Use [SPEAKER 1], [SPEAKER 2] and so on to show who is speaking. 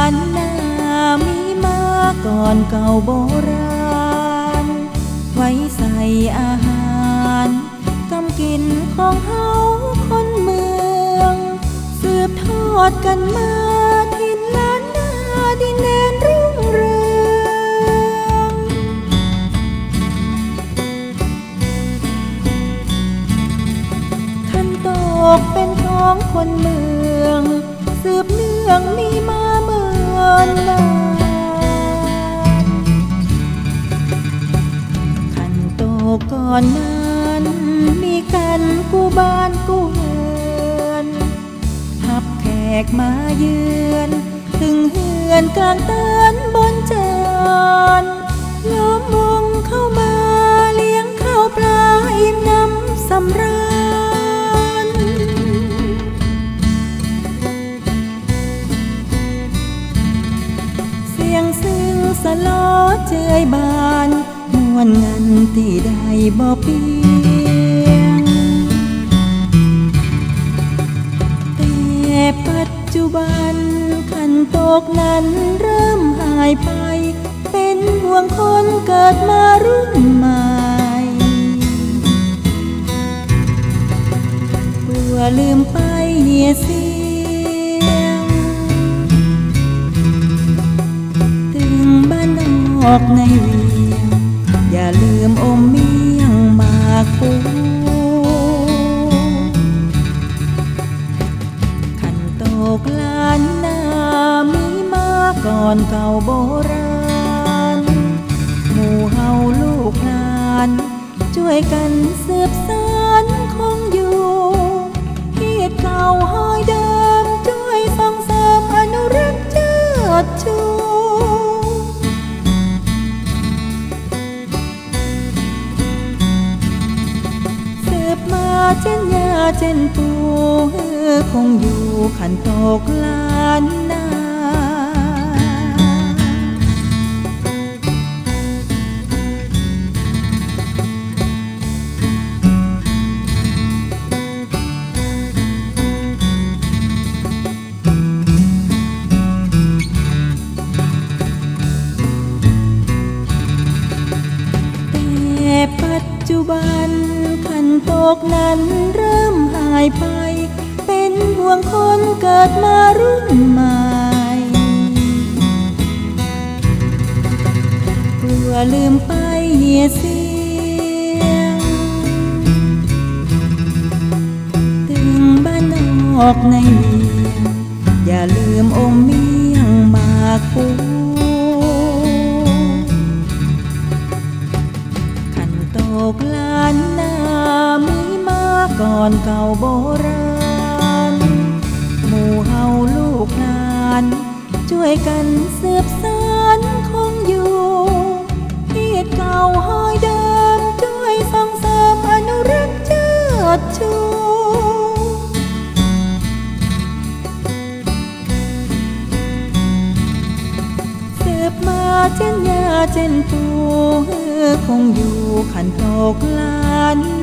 [SPEAKER 1] านนามีมาก่อนเก่าโบราณ ไว้ใส่อาหารกำกินของเฮาคนเมือง สืบทอดกันมาทินล้านนาดินแดนรุ่งเรืองขันตกเป็นของคนเมือง สืบเนื่องมีมา อนนานขันโตก่อนนั้นมีกันกูบ้านกูเฮือนทับแขกมาเยือน ถึงเฮือนกลางเตือนบนจานล้อมวงเข้ามาเลี้ยงข้าวปลาอิ่ สลอเจยบานมวนเงินที่ได้บ่เปียงแต่ปัจจุบันขันตกนั้นเริ่มหายไป เป็นห่วงคนเกิดมารุ่นใหม่กลัวลืมไปเหียสี อกในเวียงอย่าลืมอมเมียงมากปูขันโตกลานนามีมาก่อนเก่าโบราณ หมู่เฮาลูกหลาน ช่วยกันสืบสาน เช่นยาเช่นปูเฮือคงอยู่ขันตกลาน ตกนั้นเริ่มหายไป เป็นห่วงคนเกิดมารุ่นใหม่กลัวลืมไปเหียเสียงถึงบ้านนอกในเวียงอย่าลืมอมเมียงมาก ก่อนเก่าโบราณ หมู่เฮาลูกหลาน ช่วยกันสืบสานคงอยู่เฮีดเก่าห้อยเดิม ช่วยส่งเสริมอนุรักษ์เชิดชูสืบมาเช่นยาเช่นปูคงอยู่ขันโตกลาน